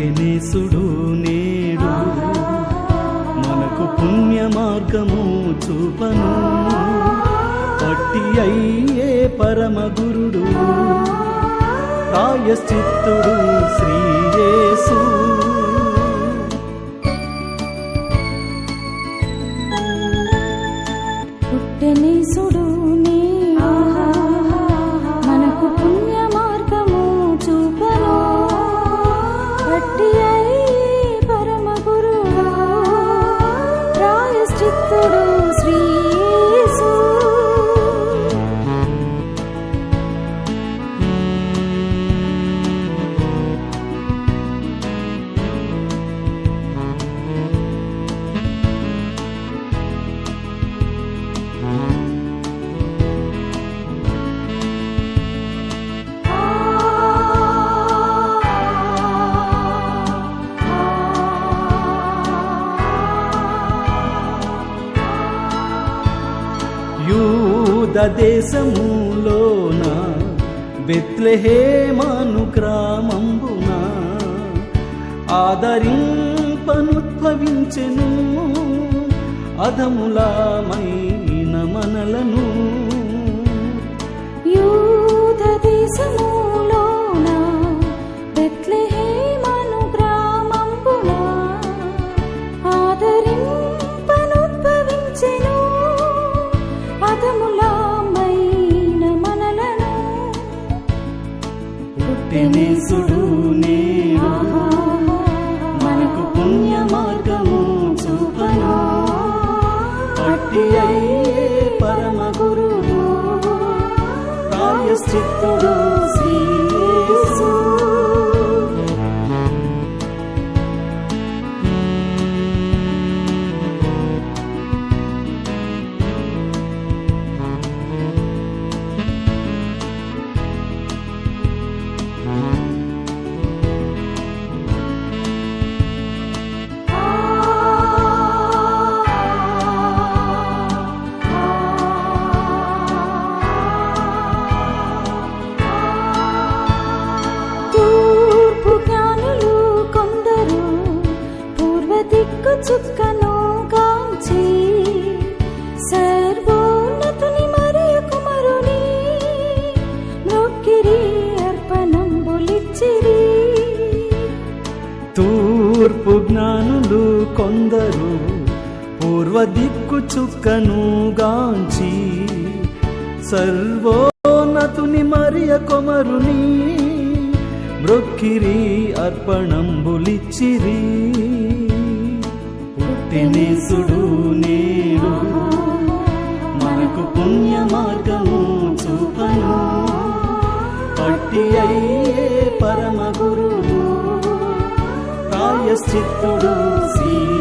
పుట్టినేసుడు నేడు. మనకు పుణ్య మార్గము చూపను. పట్టి అయ్యే పరమ గురుడు ప్రాయశ్చిత్తుడు శ్రీయేసు పుట్టనేసుడు యూద దేశములోన బెత్లెహేమాను గ్రామంబున ఆదరింపనుద్భవించెను అధములమైన మనలను పుట్టినేసుడు నేడు మనకు పుణ్య మార్గము చూపను? పట్టి పరమ గురుడు ప్రాయశ్చిత్తుడు చుక్కను కాంచి సర్వోన్నతుని మరియు కుమరుని నొక్కిరి అర్పణంబులిచ్చిరి. తూర్పు జ్ఞానులు కొందరు పూర్వ దిక్కు చుక్కను గాంచి సర్వోన్నతుని మరియ కొమరుని మ్రొక్కిరి అర్పణంబులిచ్చిరి. తినేసుడు నేడు. మనకు పుణ్య మార్గము చూపను. పట్టి అయ్యే పరమ గురుడు ప్రాయశ్చిత్తుడు సీ